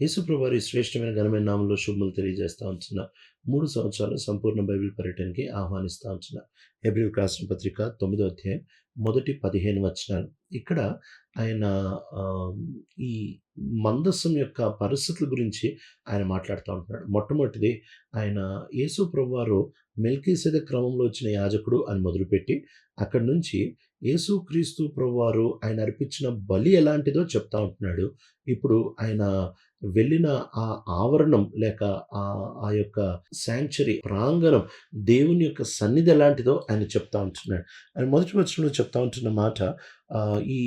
యేసుప్రభువారి శ్రేష్టమైన ఘనమైన నామంలో శుభములు తెలియజేస్తా ఉంటున్న. మూడు సంవత్సరాలు సంపూర్ణ బైబిల్ పర్యటనకి ఆహ్వానిస్తా ఉంటున్న. ఏప్రిల్ రాసిన పత్రిక తొమ్మిదో అధ్యాయం మొదటి పదిహేను వచనాలు. ఇక్కడ ఆయన ఈ మందస్సం యొక్క పరిస్థితుల గురించి ఆయన మాట్లాడుతూ ఉంటున్నాడు. మొట్టమొదటిది ఆయన యేసు ప్రభువారు మెల్కీసెద క్రమంలో వచ్చిన యాజకుడు అని మొదలుపెట్టి అక్కడి నుంచి యేసుక్రీస్తు ప్రభువారు ఆయన అర్పించిన బలి ఎలాంటిదో చెప్తా ఉంటున్నాడు. ఇప్పుడు ఆయన వెళ్ళిన ఆ ఆవరణం లేక ఆ ఆ యొక్క శాంక్చురీ ప్రాంగణం దేవుని యొక్క సన్నిధి ఎలాంటిదో ఆయన చెప్తా ఉంటున్నాడు. ఆయన మొదటి వచ్చిన చెప్తా ఉంటున్న మాట ఈ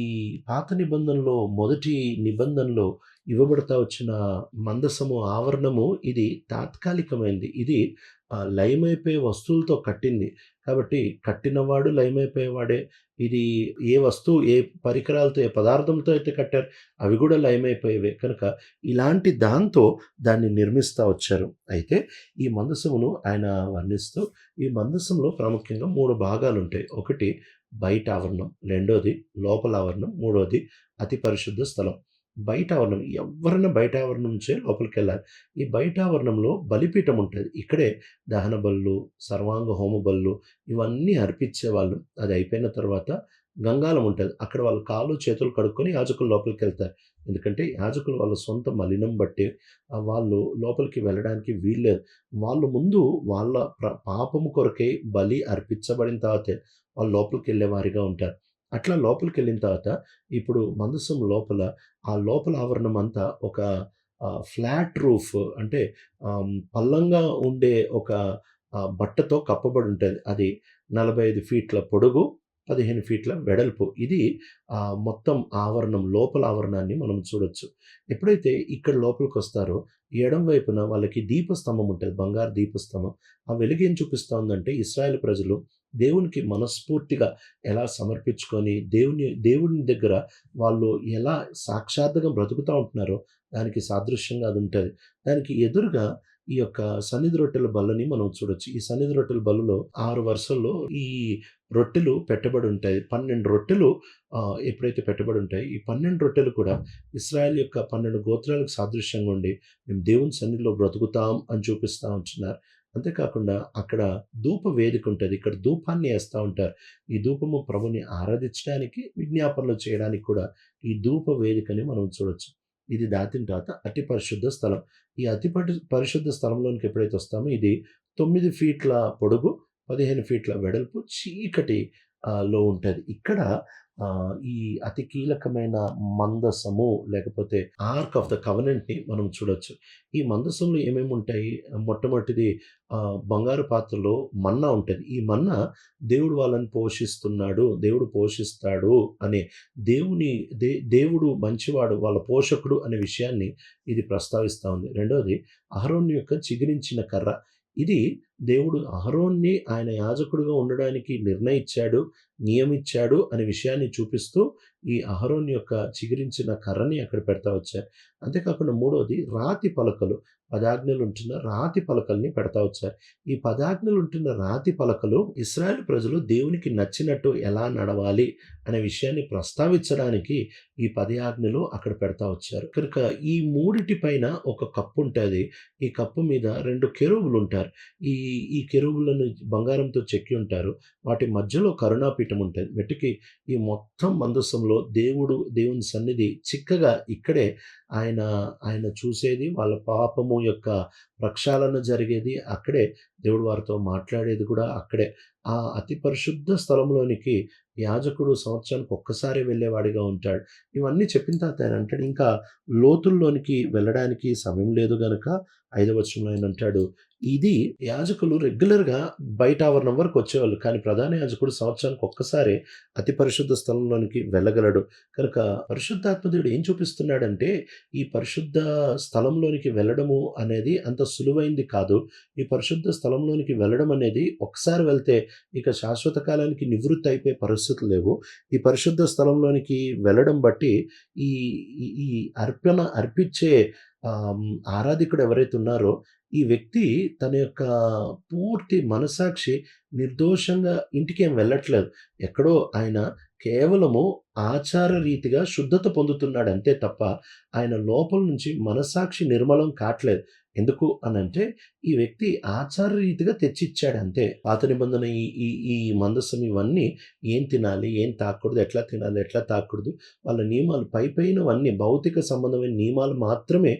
పాత నిబంధనలో మొదటి నిబంధనలో ఇవ్వబడతా వచ్చిన మందసము ఆవరణము ఇది తాత్కాలికమైంది. ఇది లయమైపోయే వస్తువులతో కట్టింది. కాబట్టి కట్టినవాడు లయమైపోయేవాడే. ఇది ఏ వస్తువు ఏ పరికరాలతో ఏ పదార్థంతో అయితే కట్టారు అవి కూడా లయమైపోయేవే. కనుక ఇలాంటి దాంతో దాన్ని నిర్మిస్తూ వచ్చారు. అయితే ఈ మందసమును ఆయన వర్ణిస్తూ ఈ మందసంలో ప్రాముఖ్యంగా మూడు భాగాలు ఉంటాయి ఒకటి బయట ఆవరణం రెండోది లోపల ఆవరణం మూడోది అతి పరిశుద్ధ స్థలం. బయట ఆవరణం ఎవరైనా బయట ఆవరణం నుంచే లోపలికి వెళ్ళాలి ఈ బయట ఆవరణంలో బలిపీఠం ఉంటుంది. ఇక్కడే దహన బళ్ళు సర్వాంగ హోమ బళ్ళు ఇవన్నీ అర్పించేవాళ్ళు. అది అయిపోయిన తర్వాత గంగాలం ఉంటుంది. అక్కడ వాళ్ళు కాళ్ళు చేతులు కడుక్కొని యాజకులు లోపలికి వెళ్తారు ఎందుకంటే యాజకులు వాళ్ళ సొంత మలినం బట్టి వాళ్ళు లోపలికి వెళ్ళడానికి వీల్లేదు. వాళ్ళు ముందు వాళ్ళ ప్ర- పాపము కొరకై బలి అర్పించబడిన తర్వాతే వాళ్ళు లోపలికి వెళ్ళే వారిగా ఉంటారు. అట్లా లోపలికి వెళ్ళిన తర్వాత ఇప్పుడు మందసం లోపల ఆ లోపల ఆవరణం అంతా ఒక ఫ్లాట్ రూఫ్ అంటే పల్లంగా ఉండే ఒక బట్టతో కప్పబడి ఉంటుంది. అది నలభై ఐదు ఫీట్ల పొడుగు పదిహేను ఫీట్ల వెడల్పు. ఇది ఆ, మొత్తం ఆవరణం లోపల ఆవరణాన్ని మనం చూడొచ్చు. ఎప్పుడైతే ఇక్కడ లోపలికి వస్తారో ఎడం వైపున వాళ్ళకి దీపస్తంభం ఉంటుంది బంగారు దీపస్తంభం. ఆ వెలుగేం ఏం చూపిస్తూ ఉందంటే ఇస్రాయేల్ ప్రజలు దేవునికి మనస్ఫూర్తిగా ఎలా సమర్పించుకొని దేవుని దేవుని దగ్గర వాళ్ళు ఎలా సాక్షాత్తుగా బ్రతుకుతూ ఉంటున్నారో దానికి సాదృశ్యంగా అది ఉంటుంది. దానికి ఎదురుగా ఈ యొక్క సన్నిధి రొట్టెల బల్లని మనం చూడొచ్చు. ఈ సన్నిధి రొట్టెల బల్లలో ఆరు వరుసల్లో ఈ రొట్టెలు పెట్టబడి ఉంటాయి. పన్నెండు రొట్టెలు ఎప్పుడైతే పెట్టబడి ఉంటాయి ఈ పన్నెండు రొట్టెలు కూడా ఇస్రాయల్ యొక్క పన్నెండు గోత్రాలకు సాదృశ్యంగా ఉండి మేము దేవుని సన్నిధిలో బ్రతుకుతాం అని చూపిస్తూ ఉంటున్నారు. అంతేకాకుండా అక్కడ ధూప వేదిక ఉంటుంది. ఇక్కడ ధూపాన్ని వేస్తూ ఉంటారు. ఈ ధూపము ప్రభుని ఆరాధించడానికి విజ్ఞాపనలు చేయడానికి కూడా ఈ ధూప వేదికని మనం చూడొచ్చు. ఇది దాటిన తర్వాత అతి పరిశుద్ధ స్థలం. ఈ అతి పరిశుద్ధ స్థలంలోనికి ఎప్పుడైతే వస్తామో ఇది తొమ్మిది ఫీట్ల పొడుగు పదిహేను ఫీట్ల వెడల్పు చీకటి లో ఉంటుంది. ఇక్కడ ఈ అతి కీలకమైన మందసము లేకపోతే ఆర్క్ ఆఫ్ ద కవనెంట్ని మనం చూడొచ్చు. ఈ మందసంలో ఏమేమి ఉంటాయి? మొట్టమొదటిది బంగారు పాత్రలో మన్నా ఉంటుంది. ఈ మన్నా దేవుడు వాళ్ళని పోషిస్తున్నాడు దేవుడు పోషిస్తాడు అనే దేవుని దే దేవుడు మంచివాడు వాళ్ళ పోషకుడు అనే విషయాన్ని ఇది ప్రస్తావిస్తూ ఉంది. రెండవది అహరోన్ యొక్క చిగురించిన కర్ర. ఇది దేవుడు అహరోన్ని ఆయన యాజకుడిగా ఉండడానికి నిర్ణయించాడు నియమించాడు అనే విషయాన్ని చూపిస్తూ ఈ అహరోన్ యొక్క చిగురించిన కర్రని అక్కడ పెడతా వచ్చారు. అంతేకాకుండా మూడవది రాతి పలకలు పదాజ్ఞలు ఉంటున్న రాతి పలకల్ని పెడతా వచ్చారు. ఈ పదాజ్ఞలు ఉంటున్న రాతి పలకలు ఇస్రాయల్ ప్రజలు దేవునికి నచ్చినట్టు ఎలా నడవాలి అనే విషయాన్ని ప్రస్తావించడానికి ఈ పదయాజ్ఞలు అక్కడ పెడతా వచ్చారు. కనుక ఈ మూడిటి పైన ఒక కప్పు ఉంటుంది ఈ కప్పు మీద రెండు కెరువులు ఉంటారు ఈ ఈ ఈ కెరువులను బంగారంతో చెక్కి ఉంటారు. వాటి మధ్యలో కరుణాపీఠం ఉంటుంది. మెట్టుకి ఈ మొత్తం మందస్సంలో దేవుడు దేవుని సన్నిధి చిక్కగా ఇక్కడే ఆయన ఆయన చూసేది వాళ్ళ పాపము యొక్క ప్రక్షాళన జరిగేది. అక్కడే దేవుడు వారితో మాట్లాడేది కూడా అక్కడే. ఆ అతి పరిశుద్ధ స్థలంలోనికి యాజకుడు సంవత్సరానికి ఒక్కసారి వెళ్ళేవాడిగా ఉంటాడు. ఇవన్నీ చెప్పిన తర్వాత ఆయన అంటాడు ఇంకా లోతుల్లోనికి వెళ్ళడానికి సమయం లేదు గనక ఐదవ వచనంలో ఆయన అంటాడు ఇది యాజకులు రెగ్యులర్గా బయట ఆవరణం వరకు వచ్చేవాళ్ళు. కానీ ప్రధాన యాజకుడు సంవత్సరానికి ఒక్కసారి అతి పరిశుద్ధ స్థలంలోనికి వెళ్ళగలడు. కనుక పరిశుద్ధాత్మదేవుడు ఏం చూపిస్తున్నాడంటే ఈ పరిశుద్ధ స్థలంలోనికి వెళ్ళడము అనేది అంత సులువైంది కాదు. ఈ పరిశుద్ధ స్థలంలోనికి వెళ్ళడం అనేది ఒకసారి వెళ్తే ఇక శాశ్వత కాలానికి నివృత్తి అయిపోయే పరిస్థితులు లేవు. ఈ పరిశుద్ధ స్థలంలోనికి వెళ్ళడం బట్టి ఈ ఈ- అర్పణ అర్పించే ఆరాధికుడు ఎవరైతే ఉన్నారో ఈ వ్యక్తి తన యొక్క పూర్తి మనసాక్షి నిర్దోషంగా ఇంటికేం వెళ్ళట్లేదు. ఎక్కడో ఆయన కేవలము ఆచార రీతిగా శుద్ధత పొందుతున్నాడు అంతే తప్ప ఆయన లోపల నుంచి మనస్సాక్షి నిర్మలం కాట్లేదు. ఎందుకు అని అంటే ఈ వ్యక్తి ఆచార రీతిగా తెచ్చిచ్చాడు అంతే. పాత నిబంధన ఈ ఈ ఈ మందసం ఇవన్నీ ఏం తినాలి ఏం తాకూడదు ఎట్లా తినాలి ఎట్లా తాకూడదు వాళ్ళ నియమాలు పై పైనవన్నీ భౌతిక సంబంధమైన నియమాలు మాత్రమే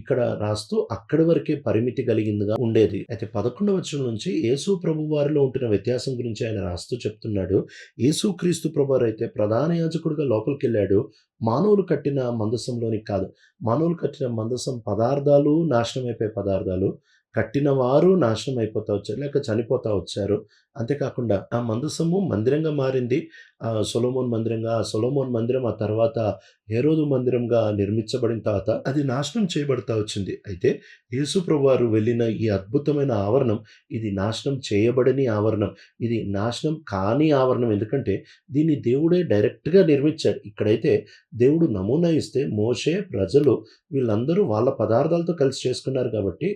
ఇక్కడ రాస్తూ అక్కడి వరకే పరిమితి కలిగిందిగా ఉండేది. అయితే పదకొండవ వచనం నుంచి యేసు ప్రభు వారిలో ఉంటున్న వ్యత్యాసం గురించి ఆయన రాస్తూ చెప్తున్నాడు. యేసు క్రీస్తు ప్రభు అయితే ప్రధాన యాజకుడిగా లోపలికి వెళ్ళాడు మానవులు కట్టిన మందసంలోనికి కాదు. మానవులు కట్టిన మందసం పదార్థాలు నాశనం పదార్థాలు కట్టిన వారు నాశనం అయిపోతా వచ్చారు లేక చనిపోతా వచ్చారు. అంతేకాకుండా ఆ మందసము మందిరంగా మారింది. ఆ సొలోమోన్ మందిరంగా ఆ సొలోమోన్ మందిరం ఆ తర్వాత హేరోదు మందిరంగా నిర్మించబడిన తర్వాత అది నాశనం చేయబడతా వచ్చింది. అయితే యేసు ప్రభువారు వెళ్ళిన ఈ అద్భుతమైన ఆవరణం ఇది నాశనం చేయబడని ఆవరణం ఇది నాశనం కాని ఆవరణం. ఎందుకంటే దీన్ని దేవుడే డైరెక్ట్గా నిర్మించాడు ఇక్కడైతే దేవుడు నమూనా ఇస్తే మోషే ప్రజలు వీళ్ళందరూ వాళ్ళ పదార్థాలతో కలిసి చేసుకున్నారు కాబట్టి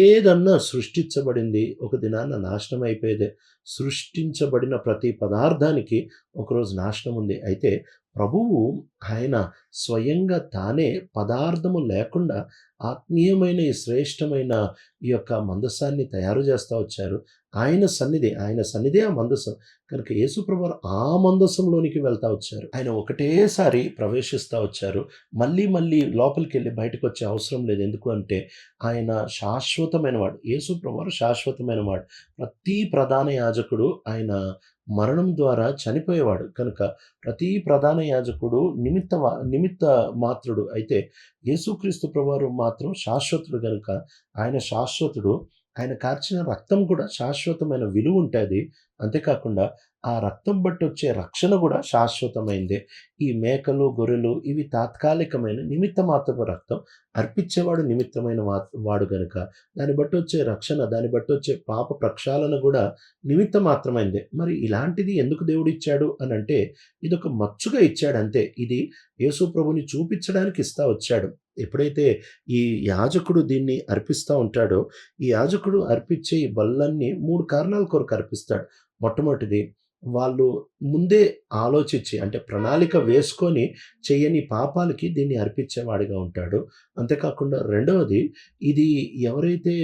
ఏదన్నా సృష్టించబడింది ఒక దినాన్న నాశనం అయిపోయేదే. సృష్టించబడిన ప్రతి పదార్థానికి ఒకరోజు నాశనం ఉంది. అయితే ప్రభువు ఆయన స్వయంగా తానే పదార్థము లేకుండా ఆత్మీయమైన ఈ శ్రేష్టమైన ఈ యొక్క మందసాన్ని తయారు చేస్తూ వచ్చారు. ఆయన సన్నిధి ఆయన సన్నిధి ఆ మందసం. కనుక యేసుప్రభు ఆ మందసంలోనికి వెళ్తా వచ్చారు. ఆయన ఒకటేసారి ప్రవేశిస్తూ వచ్చారు. మళ్ళీ మళ్ళీ లోపలికి వెళ్ళి బయటకు వచ్చే అవసరం లేదు. ఎందుకు అంటే ఆయన శాశ్వతమైన వాడు యేసుప్రభు శాశ్వతమైన వాడు ప్రతి ప్రధాన యాజకుడు ఆయన మరణం ద్వారా చనిపోయేవాడు. కనుక ప్రతి ప్రధాన యాజకుడు నిమిత్త నిమిత్త మాత్రుడు అయితే యేసుక్రీస్తు ప్రభువారు మాత్రం శాశ్వతుడు కనుక ఆయన శాశ్వతుడు. ఆయన కార్చిన రక్తం కూడా శాశ్వతమైన విలువ ఉంటుంది. అంతేకాకుండా ఆ రక్తం బట్టి వచ్చే రక్షణ కూడా శాశ్వతమైందే. ఈ మేకలు గొర్రెలు ఇవి తాత్కాలికమైన నిమిత్త మాత్రపు రక్తం. అర్పించేవాడు నిమిత్తమైన వాడు గనుక దాన్ని బట్టి వచ్చే రక్షణ దాన్ని బట్టి వచ్చే పాప ప్రక్షాళన కూడా నిమిత్త మాత్రమైందే మరి ఇలాంటిది ఎందుకు దేవుడు ఇచ్చాడు అని అంటే ఇది ఒక మచ్చుగా ఇచ్చాడు అంతే. ఇది యేసు ప్రభుని చూపించడానికి ఇస్తా వచ్చాడు. ఎప్పుడైతే ఈ యాజకుడు దీన్ని అర్పిస్తూ ఉంటాడో ఈ యాజకుడు అర్పించే ఈ బల్లన్ని మూడు కారణాల కొరకు అర్పిస్తాడు. మొట్టమొదటిది వాళ్ళు ముందే ఆలోచించి అంటే ప్రణాళిక వేసుకొని చేయని పాపాలకి దీన్ని అర్పించేవాడిగా ఉంటాడు. అంతేకాకుండా రెండవది ఇది ఎవరైతే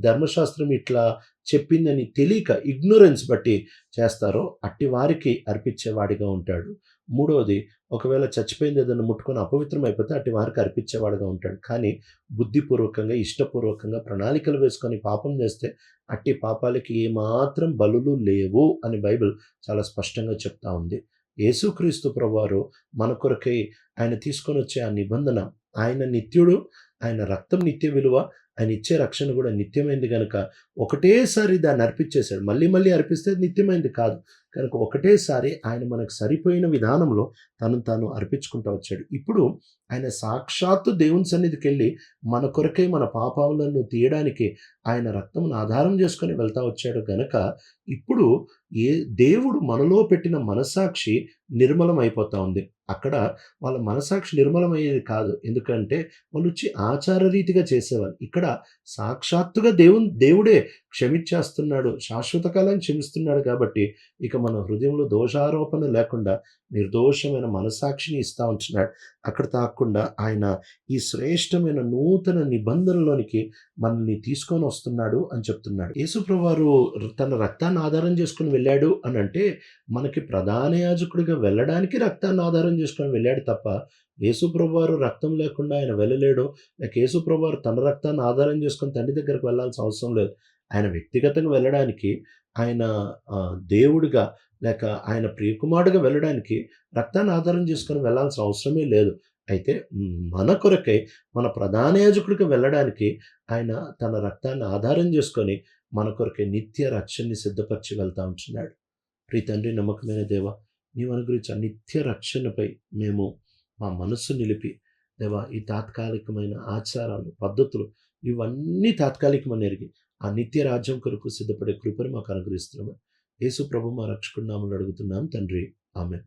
ధర్మశాస్త్రం ఇట్లా చెప్పిందని తెలియక ఇగ్నోరెన్స్ బట్టి చేస్తారో అట్టి వారికి అర్పించేవాడిగా ఉంటాడు. మూడవది ఒకవేళ చచ్చిపోయింది ఏదైనా ముట్టుకొని అపవిత్రం అయిపోతే అట్టి వారికి అర్పించేవాడుగా ఉంటాడు. కానీ బుద్ధిపూర్వకంగా ఇష్టపూర్వకంగా ప్రణాళికలు వేసుకొని పాపం చేస్తే అట్టి పాపాలకి ఏమాత్రం బలులు లేవు అని బైబిల్ చాలా స్పష్టంగా చెప్తా ఉంది. యేసుక్రీస్తు ప్రభువారు మన కొరకై ఆయన తీసుకొని వచ్చే ఆ నిబంధన ఆయన నిత్యుడు ఆయన రక్తం నిత్య విలువ ఆయన ఇచ్చే రక్షణ కూడా నిత్యమైంది కనుక ఒకటేసారి దాన్ని అర్పించేశాడు. మళ్ళీ మళ్ళీ అర్పిస్తే నిత్యమైంది కాదు. కనుక ఒకటేసారి ఆయన మనకు సరిపోయిన విధానంలో తను తాను అర్పించుకుంటూ వచ్చాడు. ఇప్పుడు ఆయన సాక్షాత్తు దేవుని సన్నిధికి వెళ్ళి మన కొరకై మన పాపాలను తీయడానికి ఆయన రక్తమును ఆధారం చేసుకొని వెళ్తా వచ్చాడు గనక ఇప్పుడు ఏ దేవుడు మనలో పెట్టిన మనసాక్షి నిర్మలం అయిపోతా ఉంది. అక్కడ వాళ్ళ మనసాక్షి నిర్మలమయ్యేది కాదు. ఎందుకంటే వాళ్ళు వచ్చి ఆచార రీతిగా చేసేవాళ్ళు. ఇక్కడ సాక్షాత్తుగా దేవుని దేవుడే క్షమించేస్తున్నాడు. శాశ్వత కాలం క్షమిస్తున్నాడు కాబట్టి ఇక మన హృదయంలో దోషారోపణ లేకుండా నిర్దోషమైన మనసాక్షిని ఇస్తా ఉంటున్నాడు అక్కడ తాకుండా ఆయన ఈ శ్రేష్టమైన నూతన నిబంధనలోనికి మనల్ని తీసుకొని వస్తున్నాడు అని చెప్తున్నాడు. యేసుప్రవారు తన రక్తాన్ని ఆధారం చేసుకుని వెళ్ళాడు అని అంటే మనకి ప్రధాన యాజకుడిగా వెళ్ళడానికి రక్తాన్ని ఆధారం చేసుకొని వెళ్ళాడు తప్ప యేసుప్రభువారు రక్తం లేకుండా ఆయన వెళ్ళలేడు. లేక యేసుప్రభువారు తన రక్తాన్ని ఆధారం చేసుకొని తండ్రి దగ్గరకు వెళ్ళాల్సిన అవసరం లేదు. ఆయన వ్యక్తిగతంగా వెళ్ళడానికి ఆయన దేవుడిగా లేక ఆయన ప్రియకుమారుడుగా వెళ్ళడానికి రక్తాన్ని ఆధారం చేసుకొని వెళ్ళాల్సిన అవసరమే లేదు. అయితే మన కొరకై మన ప్రధాన యాజకుడికి వెళ్ళడానికి ఆయన తన రక్తాన్ని ఆధారం చేసుకొని మన కొరకై నిత్య రక్షణని సిద్ధపరిచి వెళ్తా ఉంటున్నాడు. ప్రీ తండ్రి నమ్మకమైన దేవ నీవు ఆ నిత్య రక్షణపై మేము మా మనస్సు నిలిపి దేవా ఈ తాత్కాలికమైన ఆచారాలు పద్ధతులు ఇవన్నీ తాత్కాలికమని ఎరిగి ఆ నిత్య రాజ్యం కొరకు సిద్ధపడే కృపను మాకు అనుగ్రహిస్తున్నాము. యేసు ప్రభు మా రక్షకున్నామని అడుగుతున్నాం. తండ్రి. ఆమె